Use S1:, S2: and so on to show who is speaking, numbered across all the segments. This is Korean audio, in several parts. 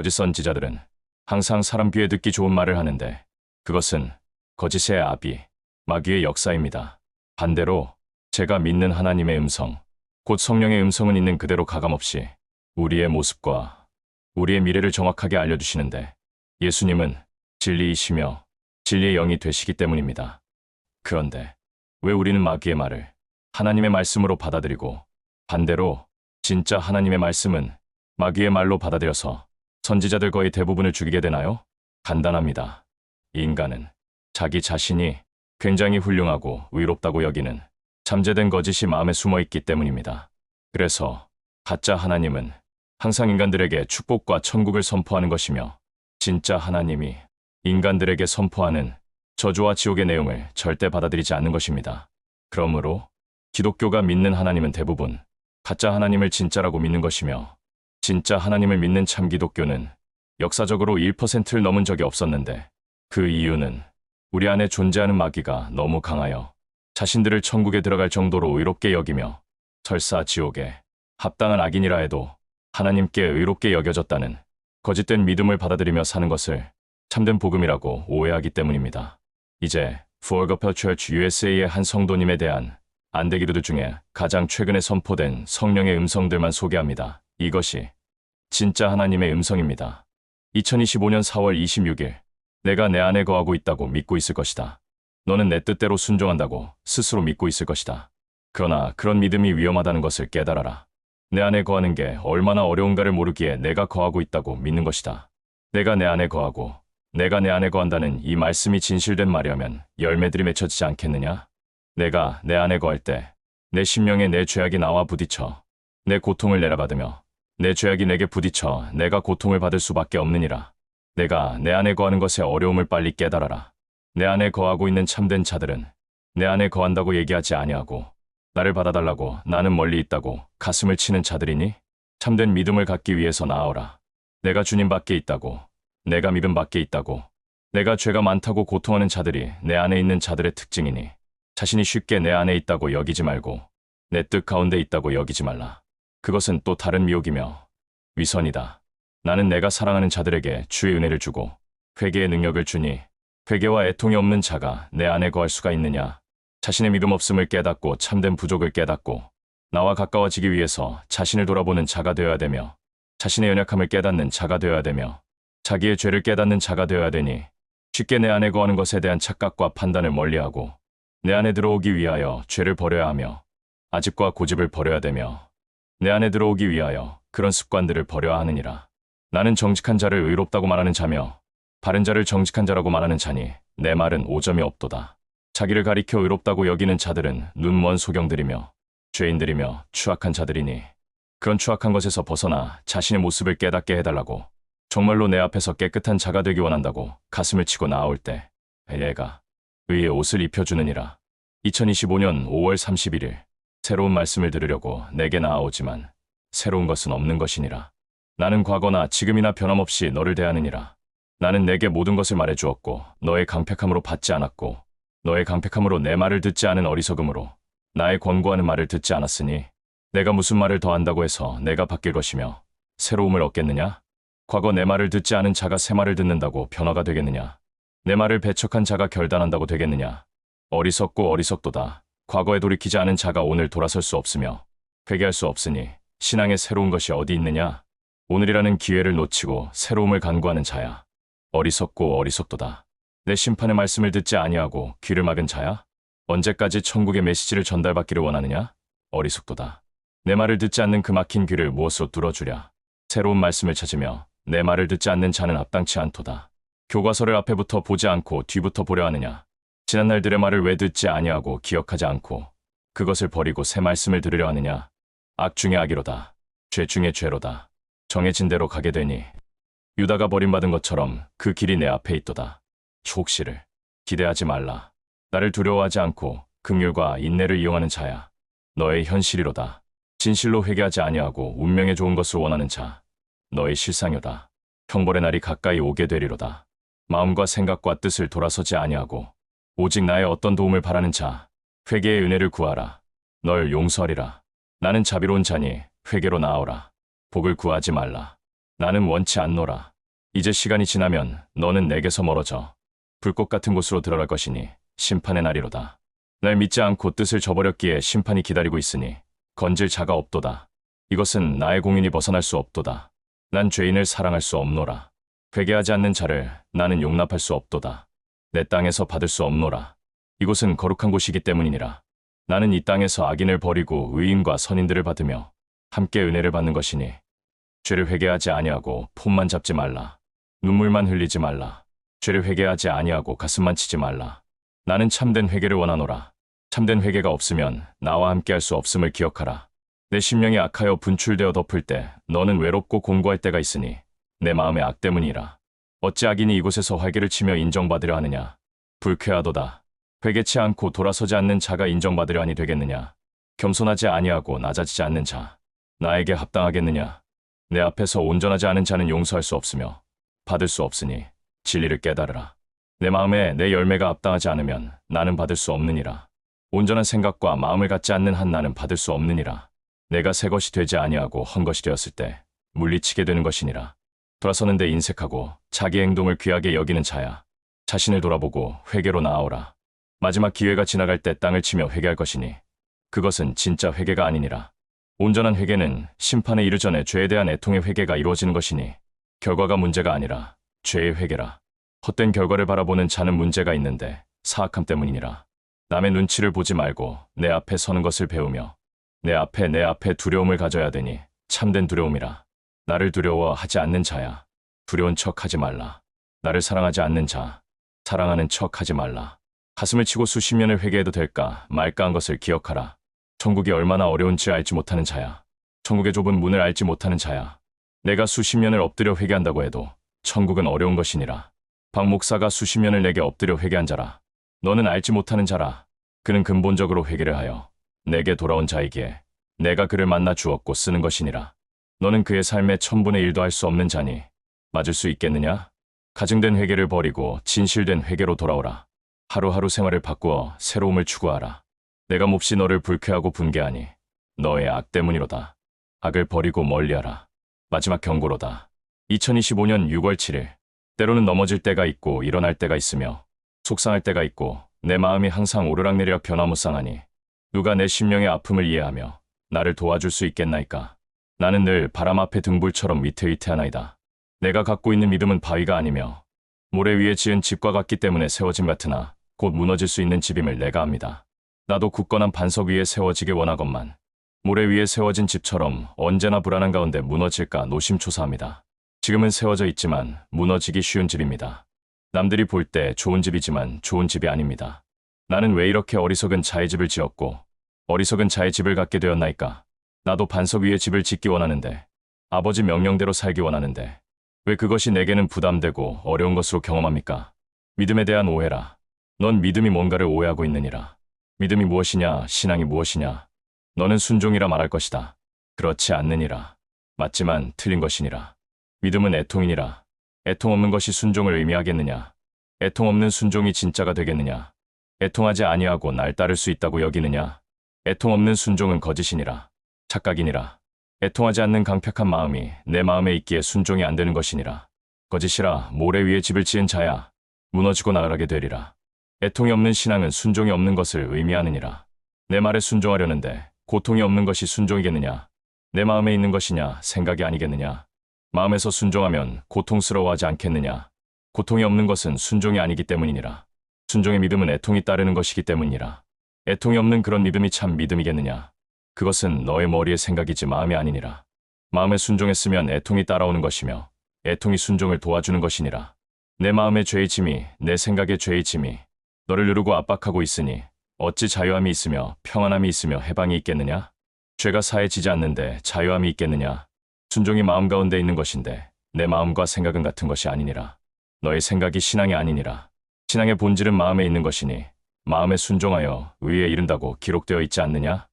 S1: 거짓 선지자들은 항상 사람 귀에 듣기 좋은 말을 하는데 그것은 거짓의 아비, 마귀의 역사입니다. 반대로 제가 믿는 하나님의 음성, 곧 성령의 음성은 있는 그대로 가감없이 우리의 모습과 우리의 미래를 정확하게 알려주시는데 예수님은 진리이시며 진리의 영이 되시기 때문입니다. 그런데 왜 우리는 마귀의 말을 하나님의 말씀으로 받아들이고 반대로 진짜 하나님의 말씀은 마귀의 말로 받아들여서 선지자들 거의 대부분을 죽이게 되나요? 간단합니다. 인간은 자기 자신이 굉장히 훌륭하고 의롭다고 여기는 잠재된 거짓이 마음에 숨어 있기 때문입니다. 그래서 가짜 하나님은 항상 인간들에게 축복과 천국을 선포하는 것이며 진짜 하나님이 인간들에게 선포하는 저주와 지옥의 내용을 절대 받아들이지 않는 것입니다. 그러므로 기독교가 믿는 하나님은 대부분 가짜 하나님을 진짜라고 믿는 것이며 진짜 하나님을 믿는 참 기독교는 역사적으로 1%를 넘은 적이 없었는데 그 이유는 우리 안에 존재하는 마귀가 너무 강하여 자신들을 천국에 들어갈 정도로 의롭게 여기며 설사 지옥에 합당한 악인이라 해도 하나님께 의롭게 여겨졌다는 거짓된 믿음을 받아들이며 사는 것을 참된 복음이라고 오해하기 때문입니다. 이제 부얼거퍼 처치 USA의 한 성도님에 대한 안대기루들 중에 가장 최근에 선포된 성령의 음성들만 소개합니다. 이것이 진짜 하나님의 음성입니다. 2025년 4월 26일 내가 내 안에 거하고 있다고 믿고 있을 것이다. 너는 내 뜻대로 순종한다고 스스로 믿고 있을 것이다. 그러나 그런 믿음이 위험하다는 것을 깨달아라. 내 안에 거하는 게 얼마나 어려운가를 모르기에 내가 거하고 있다고 믿는 것이다. 내가 내 안에 거하고 내가 내 안에 거한다는 이 말씀이 진실된 말이라면 열매들이 맺혀지지 않겠느냐? 내가 내 안에 거할 때 내 심령에 내 죄악이 나와 부딪혀 내 고통을 내려받으며 내 죄악이 내게 부딪혀 내가 고통을 받을 수밖에 없느니라. 내가 내 안에 거하는 것의 어려움을 빨리 깨달아라. 내 안에 거하고 있는 참된 자들은 내 안에 거한다고 얘기하지 아니하고 나를 받아달라고 나는 멀리 있다고 가슴을 치는 자들이니 참된 믿음을 갖기 위해서 나아오라. 내가 주님 밖에 있다고 내가 믿음 밖에 있다고 내가 죄가 많다고 고통하는 자들이 내 안에 있는 자들의 특징이니 자신이 쉽게 내 안에 있다고 여기지 말고 내 뜻 가운데 있다고 여기지 말라. 그것은 또 다른 미혹이며 위선이다. 나는 내가 사랑하는 자들에게 주의 은혜를 주고 회개의 능력을 주니 회개와 애통이 없는 자가 내 안에 거할 수가 있느냐? 자신의 믿음 없음을 깨닫고 참된 부족을 깨닫고 나와 가까워지기 위해서 자신을 돌아보는 자가 되어야 되며 자신의 연약함을 깨닫는 자가 되어야 되며 자기의 죄를 깨닫는 자가 되어야 되니 쉽게 내 안에 거하는 것에 대한 착각과 판단을 멀리하고 내 안에 들어오기 위하여 죄를 버려야 하며 아집과 고집을 버려야 되며 내 안에 들어오기 위하여 그런 습관들을 버려야 하느니라. 나는 정직한 자를 의롭다고 말하는 자며 바른 자를 정직한 자라고 말하는 자니 내 말은 오점이 없도다. 자기를 가리켜 의롭다고 여기는 자들은 눈먼 소경들이며 죄인들이며 추악한 자들이니 그런 추악한 것에서 벗어나 자신의 모습을 깨닫게 해달라고 정말로 내 앞에서 깨끗한 자가 되기 원한다고 가슴을 치고 나아올 때 얘가 의의 옷을 입혀주느니라. 2025년 5월 31일 새로운 말씀을 들으려고 내게 나아오지만 새로운 것은 없는 것이니라. 나는 과거나 지금이나 변함없이 너를 대하느니라. 나는 내게 모든 것을 말해주었고 너의 강팩함으로 받지 않았고 너의 강팩함으로 내 말을 듣지 않은 어리석음으로 나의 권고하는 말을 듣지 않았으니 내가 무슨 말을 더한다고 해서 내가 바뀔 것이며 새로움을 얻겠느냐? 과거 내 말을 듣지 않은 자가 새 말을 듣는다고 변화가 되겠느냐? 내 말을 배척한 자가 결단한다고 되겠느냐? 어리석고 어리석도다. 과거에 돌이키지 않은 자가 오늘 돌아설 수 없으며 회개할 수 없으니 신앙에 새로운 것이 어디 있느냐? 오늘이라는 기회를 놓치고 새로움을 간구하는 자야. 어리석고 어리석도다. 내 심판의 말씀을 듣지 아니하고 귀를 막은 자야? 언제까지 천국의 메시지를 전달받기를 원하느냐? 어리석도다. 내 말을 듣지 않는 그 막힌 귀를 무엇으로 뚫어주랴? 새로운 말씀을 찾으며 내 말을 듣지 않는 자는 합당치 않도다. 교과서를 앞에부터 보지 않고 뒤부터 보려 하느냐? 지난날 들의 말을 왜 듣지 아니하고 기억하지 않고 그것을 버리고 새 말씀을 들으려 하느냐? 악 중의 악이로다. 죄 중의 죄로다. 정해진 대로 가게 되니 유다가 버림받은 것처럼 그 길이 내 앞에 있도다. 혹시를 기대하지 말라. 나를 두려워하지 않고 긍휼과 인내를 이용하는 자야. 너의 현실이로다. 진실로 회개하지 아니하고 운명에 좋은 것을 원하는 자. 너의 실상이로다. 형벌의 날이 가까이 오게 되리로다. 마음과 생각과 뜻을 돌아서지 아니하고 오직 나의 어떤 도움을 바라는 자. 회개의 은혜를 구하라. 널 용서하리라. 나는 자비로운 자니 회개로 나아오라. 복을 구하지 말라. 나는 원치 않노라. 이제 시간이 지나면 너는 내게서 멀어져 불꽃 같은 곳으로 들어갈 것이니 심판의 날이로다. 날 믿지 않고 뜻을 저버렸기에 심판이 기다리고 있으니 건질 자가 없도다. 이것은 나의 공인이 벗어날 수 없도다. 난 죄인을 사랑할 수 없노라. 회개하지 않는 자를 나는 용납할 수 없도다. 내 땅에서 받을 수 없노라. 이곳은 거룩한 곳이기 때문이니라. 나는 이 땅에서 악인을 버리고 의인과 선인들을 받으며 함께 은혜를 받는 것이니 죄를 회개하지 아니하고 폼만 잡지 말라. 눈물만 흘리지 말라. 죄를 회개하지 아니하고 가슴만 치지 말라. 나는 참된 회개를 원하노라. 참된 회개가 없으면 나와 함께 할 수 없음을 기억하라. 내 심령이 악하여 분출되어 덮을 때 너는 외롭고 공고할 때가 있으니 내 마음의 악 때문이라. 어찌 악인이 이곳에서 활개를 치며 인정받으려 하느냐. 불쾌하도다. 회개치 않고 돌아서지 않는 자가 인정받으려 하니 되겠느냐. 겸손하지 아니하고 낮아지지 않는 자. 나에게 합당하겠느냐. 내 앞에서 온전하지 않은 자는 용서할 수 없으며 받을 수 없으니 진리를 깨달으라. 내 마음에 내 열매가 합당하지 않으면 나는 받을 수 없느니라. 온전한 생각과 마음을 갖지 않는 한 나는 받을 수 없느니라. 내가 새 것이 되지 아니하고 헌 것이 되었을 때 물리치게 되는 것이니라. 돌아서는데 인색하고 자기 행동을 귀하게 여기는 자야. 자신을 돌아보고 회개로 나아오라. 마지막 기회가 지나갈 때 땅을 치며 회개할 것이니 그것은 진짜 회개가 아니니라. 온전한 회개는 심판에 이르 전에 죄에 대한 애통의 회개가 이루어지는 것이니 결과가 문제가 아니라 죄의 회개라. 헛된 결과를 바라보는 자는 문제가 있는데 사악함 때문이니라. 남의 눈치를 보지 말고 내 앞에 서는 것을 배우며 내 앞에 내 앞에 두려움을 가져야 되니 참된 두려움이라. 나를 두려워하지 않는 자야. 두려운 척 하지 말라. 나를 사랑하지 않는 자. 사랑하는 척 하지 말라. 가슴을 치고 수십 년을 회개해도 될까 말까 한 것을 기억하라. 천국이 얼마나 어려운지 알지 못하는 자야. 천국의 좁은 문을 알지 못하는 자야. 내가 수십 년을 엎드려 회개한다고 해도 천국은 어려운 것이니라. 박 목사가 수십 년을 내게 엎드려 회개한 자라. 너는 알지 못하는 자라. 그는 근본적으로 회개를 하여 내게 돌아온 자이기에 내가 그를 만나 주었고 쓰는 것이니라. 너는 그의 삶에 천분의 일도 할 수 없는 자니 맞을 수 있겠느냐? 가증된 회개를 버리고 진실된 회개로 돌아오라. 하루하루 생활을 바꾸어 새로움을 추구하라. 내가 몹시 너를 불쾌하고 분개하니 너의 악 때문이로다. 악을 버리고 멀리하라. 마지막 경고로다. 2025년 6월 7일 때로는 넘어질 때가 있고 일어날 때가 있으며 속상할 때가 있고 내 마음이 항상 오르락내리락 변화무쌍하니 누가 내 심령의 아픔을 이해하며 나를 도와줄 수 있겠나이까. 나는 늘 바람 앞에 등불처럼 위태위태하나이다. 내가 갖고 있는 믿음은 바위가 아니며 모래 위에 지은 집과 같기 때문에 세워짐 같으나 곧 무너질 수 있는 집임을 내가 압니다. 나도 굳건한 반석 위에 세워지길 원하건만 모래 위에 세워진 집처럼 언제나 불안한 가운데 무너질까 노심초사합니다. 지금은 세워져 있지만 무너지기 쉬운 집입니다. 남들이 볼 때 좋은 집이지만 좋은 집이 아닙니다. 나는 왜 이렇게 어리석은 자의 집을 지었고 어리석은 자의 집을 갖게 되었나이까? 나도 반석 위에 집을 짓기 원하는데 아버지 명령대로 살기 원하는데 왜 그것이 내게는 부담되고 어려운 것으로 경험합니까? 믿음에 대한 오해라. 넌 믿음이 뭔가를 오해하고 있느니라. 믿음이 무엇이냐, 신앙이 무엇이냐. 너는 순종이라 말할 것이다. 그렇지 않느니라. 맞지만 틀린 것이니라. 믿음은 애통이니라. 애통 없는 것이 순종을 의미하겠느냐? 애통 없는 순종이 진짜가 되겠느냐? 애통하지 아니하고 날 따를 수 있다고 여기느냐? 애통 없는 순종은 거짓이니라. 착각이니라. 애통하지 않는 강팍한 마음이 내 마음에 있기에 순종이 안 되는 것이니라. 거짓이라 모래 위에 집을 지은 자야. 무너지고 나가게 되리라. 애통이 없는 신앙은 순종이 없는 것을 의미하느니라. 내 말에 순종하려는데 고통이 없는 것이 순종이겠느냐? 내 마음에 있는 것이냐, 생각이 아니겠느냐? 마음에서 순종하면 고통스러워하지 않겠느냐? 고통이 없는 것은 순종이 아니기 때문이니라. 순종의 믿음은 애통이 따르는 것이기 때문이라. 애통이 없는 그런 믿음이 참 믿음이겠느냐? 그것은 너의 머리의 생각이지 마음이 아니니라. 마음에 순종했으면 애통이 따라오는 것이며 애통이 순종을 도와주는 것이니라. 내 마음의 죄의 짐이 내 생각의 죄의 짐이 너를 누르고 압박하고 있으니 어찌 자유함이 있으며 평안함이 있으며 해방이 있겠느냐? 죄가 사해지지 않는데 자유함이 있겠느냐? 순종이 마음 가운데 있는 것인데 내 마음과 생각은 같은 것이 아니니라. 너의 생각이 신앙이 아니니라. 신앙의 본질은 마음에 있는 것이니 마음에 순종하여 의에 이른다고 기록되어 있지 않느냐?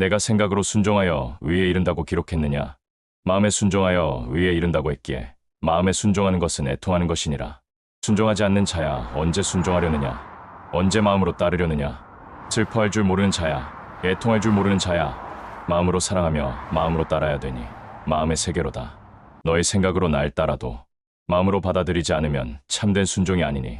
S1: 내가 생각으로 순종하여 의에 이른다고 기록했느냐? 마음에 순종하여 의에 이른다고 했기에 마음에 순종하는 것은 애통하는 것이니라. 순종하지 않는 자야 언제 순종하려느냐? 언제 마음으로 따르려느냐? 슬퍼할 줄 모르는 자야, 애통할 줄 모르는 자야, 마음으로 사랑하며 마음으로 따라야 되니 마음의 세계로다. 너의 생각으로 날 따라도 마음으로 받아들이지 않으면 참된 순종이 아니니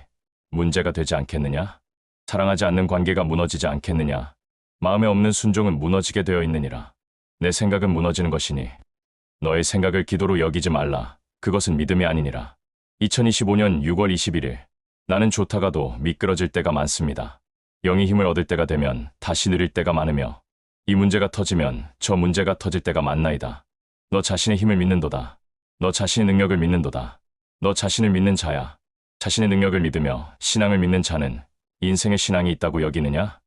S1: 문제가 되지 않겠느냐? 사랑하지 않는 관계가 무너지지 않겠느냐? 마음에 없는 순종은 무너지게 되어 있느니라. 내 생각은 무너지는 것이니 너의 생각을 기도로 여기지 말라. 그것은 믿음이 아니니라. 2025년 6월 21일 나는 좋다가도 미끄러질 때가 많습니다. 영이 힘을 얻을 때가 되면 다시 느릴 때가 많으며 이 문제가 터지면 저 문제가 터질 때가 많나이다. 너 자신의 힘을 믿는도다. 너 자신의 능력을 믿는도다. 너 자신을 믿는 자야. 자신의 능력을 믿으며 신앙을 믿는 자는 인생의 신앙이 있다고 여기느냐?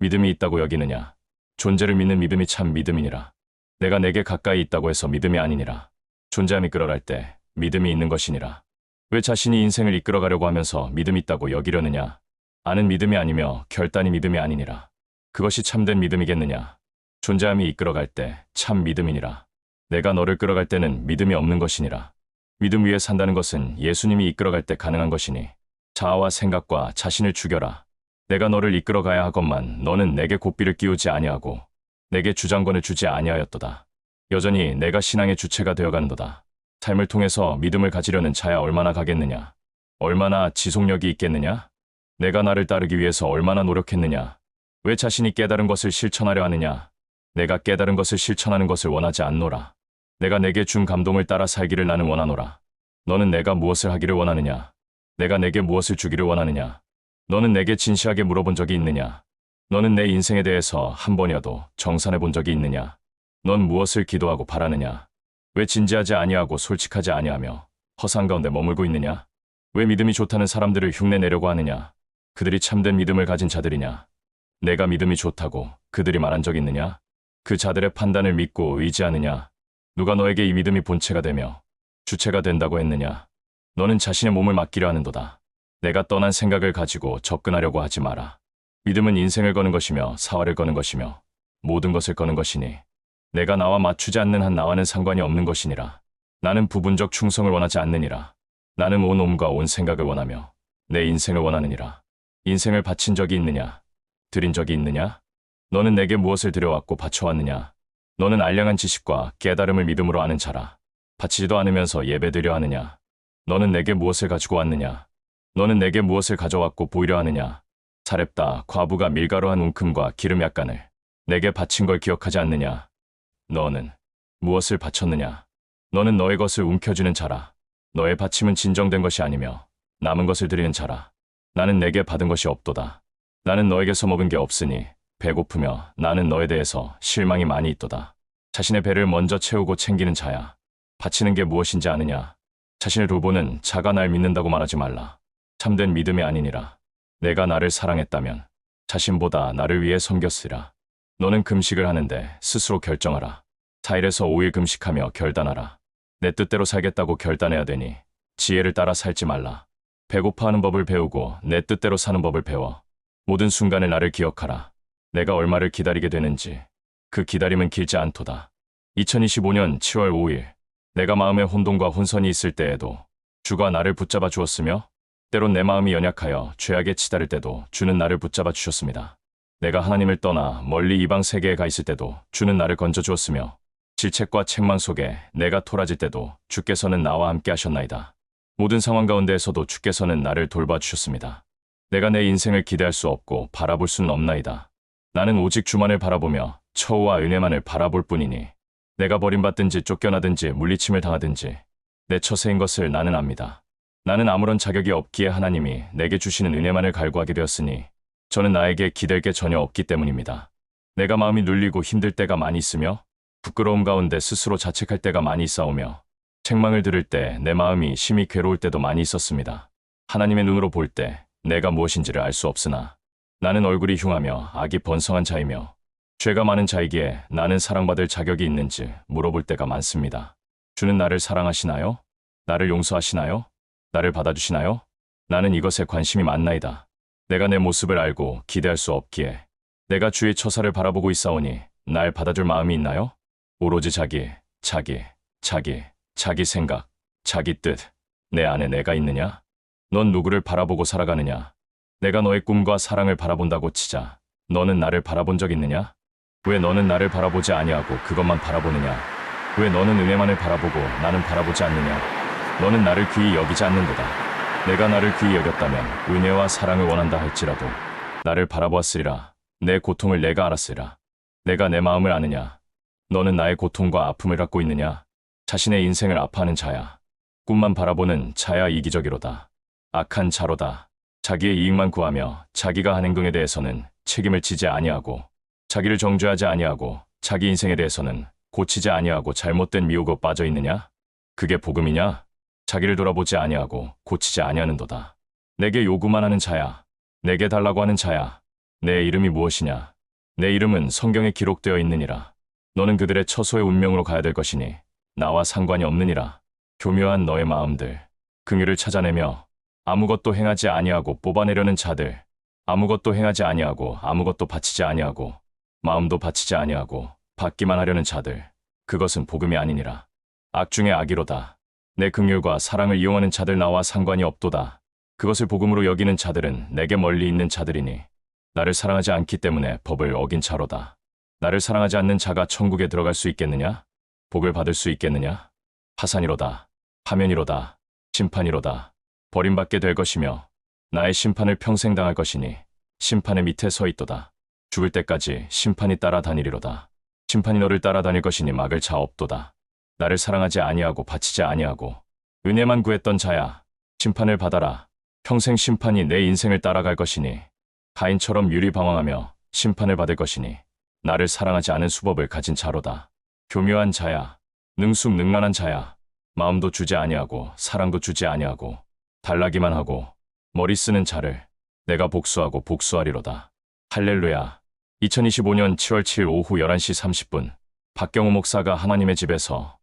S1: 믿음이 있다고 여기느냐? 존재를 믿는 믿음이 참 믿음이니라. 내가 내게 가까이 있다고 해서 믿음이 아니니라. 존재함이 끌어갈 때 믿음이 있는 것이니라. 왜 자신이 인생을 이끌어가려고 하면서 믿음이 있다고 여기려느냐? 아는 믿음이 아니며 결단이 믿음이 아니니라. 그것이 참된 믿음이겠느냐? 존재함이 이끌어갈 때 참 믿음이니라. 내가 너를 끌어갈 때는 믿음이 없는 것이니라. 믿음 위에 산다는 것은 예수님이 이끌어갈 때 가능한 것이니 자아와 생각과 자신을 죽여라. 내가 너를 이끌어가야 하건만 너는 내게 고삐를 끼우지 아니하고 내게 주장권을 주지 아니하였도다. 여전히 내가 신앙의 주체가 되어가는도다. 삶을 통해서 믿음을 가지려는 자야 얼마나 가겠느냐? 얼마나 지속력이 있겠느냐? 내가 나를 따르기 위해서 얼마나 노력했느냐? 왜 자신이 깨달은 것을 실천하려 하느냐? 내가 깨달은 것을 실천하는 것을 원하지 않노라. 내가 내게 준 감동을 따라 살기를 나는 원하노라. 너는 내가 무엇을 하기를 원하느냐? 내가 내게 무엇을 주기를 원하느냐? 너는 내게 진실하게 물어본 적이 있느냐? 너는 내 인생에 대해서 한 번이라도 정산해 본 적이 있느냐? 넌 무엇을 기도하고 바라느냐? 왜 진지하지 아니하고 솔직하지 아니하며 허상 가운데 머물고 있느냐? 왜 믿음이 좋다는 사람들을 흉내내려고 하느냐? 그들이 참된 믿음을 가진 자들이냐? 내가 믿음이 좋다고 그들이 말한 적 있느냐? 그 자들의 판단을 믿고 의지하느냐? 누가 너에게 이 믿음이 본체가 되며 주체가 된다고 했느냐? 너는 자신의 몸을 맡기려 하는도다. 내가 떠난 생각을 가지고 접근하려고 하지 마라. 믿음은 인생을 거는 것이며 사활을 거는 것이며 모든 것을 거는 것이니 내가 나와 맞추지 않는 한 나와는 상관이 없는 것이니라. 나는 부분적 충성을 원하지 않느니라. 나는 온 몸과 온 생각을 원하며 내 인생을 원하느니라. 인생을 바친 적이 있느냐? 드린 적이 있느냐? 너는 내게 무엇을 드려왔고 바쳐왔느냐? 너는 알량한 지식과 깨달음을 믿음으로 아는 자라. 바치지도 않으면서 예배드려 하느냐? 너는 내게 무엇을 가지고 왔느냐? 너는 내게 무엇을 가져왔고 보이려 하느냐? 사렙다 과부가 밀가루한 웅큼과 기름 약간을 내게 바친 걸 기억하지 않느냐? 너는 무엇을 바쳤느냐? 너는 너의 것을 움켜쥐는 자라. 너의 바침은 진정된 것이 아니며 남은 것을 드리는 자라. 나는 내게 받은 것이 없도다. 나는 너에게서 먹은 게 없으니 배고프며 나는 너에 대해서 실망이 많이 있도다. 자신의 배를 먼저 채우고 챙기는 자야. 바치는 게 무엇인지 아느냐? 자신을 돌보는 자가 날 믿는다고 말하지 말라. 참된 믿음이 아니니라. 내가 나를 사랑했다면 자신보다 나를 위해 섬겼으라. 너는 금식을 하는데 스스로 결정하라. 4일에서 5일 금식하며 결단하라. 내 뜻대로 살겠다고 결단해야 되니 지혜를 따라 살지 말라. 배고파하는 법을 배우고 내 뜻대로 사는 법을 배워. 모든 순간에 나를 기억하라. 내가 얼마를 기다리게 되는지. 그 기다림은 길지 않도다. 2025년 7월 5일 내가 마음에 혼돈과 혼선이 있을 때에도 주가 나를 붙잡아 주었으며 때론 내 마음이 연약하여 죄악에 치달을 때도 주는 나를 붙잡아 주셨습니다. 내가 하나님을 떠나 멀리 이방 세계에 가 있을 때도 주는 나를 건져 주었으며 질책과 책망 속에 내가 토라질 때도 주께서는 나와 함께 하셨나이다. 모든 상황 가운데에서도 주께서는 나를 돌봐 주셨습니다. 내가 내 인생을 기대할 수 없고 바라볼 수는 없나이다. 나는 오직 주만을 바라보며 처우와 은혜만을 바라볼 뿐이니 내가 버림받든지 쫓겨나든지 물리침을 당하든지 내 처세인 것을 나는 압니다. 나는 아무런 자격이 없기에 하나님이 내게 주시는 은혜만을 갈구하게 되었으니 저는 나에게 기댈 게 전혀 없기 때문입니다. 내가 마음이 눌리고 힘들 때가 많이 있으며 부끄러움 가운데 스스로 자책할 때가 많이 있사오며 책망을 들을 때 내 마음이 심히 괴로울 때도 많이 있었습니다. 하나님의 눈으로 볼 때 내가 무엇인지를 알 수 없으나 나는 얼굴이 흉하며 악이 번성한 자이며 죄가 많은 자이기에 나는 사랑받을 자격이 있는지 물어볼 때가 많습니다. 주는 나를 사랑하시나요? 나를 용서하시나요? 나를 받아주시나요? 나는 이것에 관심이 많나이다. 내가 내 모습을 알고 기대할 수 없기에 내가 주의 처사를 바라보고 있사오니 날 받아줄 마음이 있나요? 오로지 자기, 자기, 자기, 자기 생각, 자기 뜻, 내 안에 내가 있느냐? 넌 누구를 바라보고 살아가느냐? 내가 너의 꿈과 사랑을 바라본다고 치자. 너는 나를 바라본 적 있느냐? 왜 너는 나를 바라보지 아니하고 그것만 바라보느냐? 왜 너는 은혜만을 바라보고 나는 바라보지 않느냐? 너는 나를 귀히 여기지 않는도다. 내가 나를 귀히 여겼다면 은혜와 사랑을 원한다 할지라도 나를 바라보았으리라. 내 고통을 내가 알았으리라. 내가 내 마음을 아느냐? 너는 나의 고통과 아픔을 갖고 있느냐? 자신의 인생을 아파하는 자야. 꿈만 바라보는 자야 이기적이로다. 악한 자로다. 자기의 이익만 구하며 자기가 한 행동에 대해서는 책임을 지지 아니하고 자기를 정죄하지 아니하고 자기 인생에 대해서는 고치지 아니하고 잘못된 미혹에 빠져 있느냐? 그게 복음이냐? 자기를 돌아보지 아니하고 고치지 아니하는도다. 내게 요구만 하는 자야. 내게 달라고 하는 자야. 내 이름이 무엇이냐? 내 이름은 성경에 기록되어 있느니라. 너는 그들의 처소의 운명으로 가야 될 것이니 나와 상관이 없느니라. 교묘한 너의 마음들, 긍휼을 찾아내며 아무것도 행하지 아니하고 뽑아내려는 자들, 아무것도 행하지 아니하고 아무것도 바치지 아니하고 마음도 바치지 아니하고 받기만 하려는 자들, 그것은 복음이 아니니라. 악 중에 악이로다. 내 긍휼과 사랑을 이용하는 자들 나와 상관이 없도다. 그것을 복음으로 여기는 자들은 내게 멀리 있는 자들이니 나를 사랑하지 않기 때문에 법을 어긴 자로다. 나를 사랑하지 않는 자가 천국에 들어갈 수 있겠느냐? 복을 받을 수 있겠느냐? 파산이로다. 파면이로다. 심판이로다. 버림받게 될 것이며 나의 심판을 평생 당할 것이니 심판의 밑에 서 있도다. 죽을 때까지 심판이 따라다니리로다. 심판이 너를 따라다닐 것이니 막을 자 없도다. 나를 사랑하지 아니하고 바치지 아니하고 은혜만 구했던 자야 심판을 받아라. 평생 심판이 내 인생을 따라갈 것이니 가인처럼 유리방황하며 심판을 받을 것이니 나를 사랑하지 않은 수법을 가진 자로다. 교묘한 자야 능숙능란한 자야 마음도 주지 아니하고 사랑도 주지 아니하고 달라기만 하고 머리 쓰는 자를 내가 복수하고 복수하리로다. 할렐루야. 2025년 7월 7일 오후 11시 30분 박경호 목사가 하나님의 집에서